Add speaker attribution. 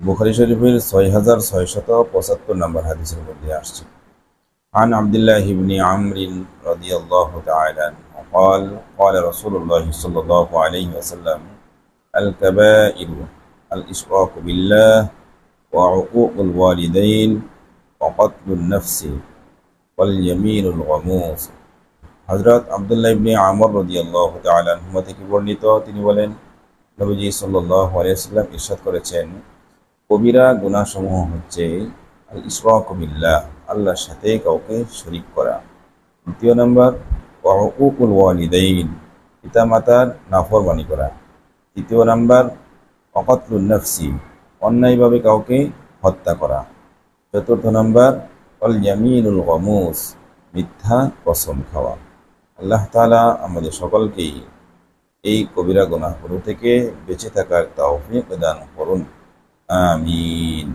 Speaker 1: বুখারি শরীফের ছয় হাজার ছয়শত পঁচাত্তর নম্বর হাদিসের মধ্যে আসছে عن عبد الله بن عمرو رضي الله تعالى عنه قال قال رسول الله صلى الله عليه وسلم الكبائر الإشراك بالله وعقوق الوالدين وقتل النفس واليمين الغموس হজরত আবদুল্লাহ ইবনে আমর রদিয়াল্লাহ তালুমা থেকে বর্ণিত তিনি বলেন নবীজি সাল্লাহ আলিয়াল্লাম ইরশাদ করেছেন কবিরা গুণাসমূহ হচ্ছে আল ইসরাকবিল্লাহ আল্লাহর সাথে কাউকে শরিক করা। দ্বিতীয় নম্বর ওয়াকুকুল ওয়ালিদাইন, পিতামাতার নাফরমানি করা। তৃতীয় নাম্বার অকতলুন নফসি, অন্যায়ভাবে কাউকে হত্যা করা। চতুর্থ নাম্বার অল ইয়ামিনুল গমুস, মিথ্যা কসম খাওয়া। আল্লাহ তালা আমাদের সকলকেই এই কবিরা গুনাহগুলো থেকে বেঁচে থাকার তৌফিক দান করুন। 啊你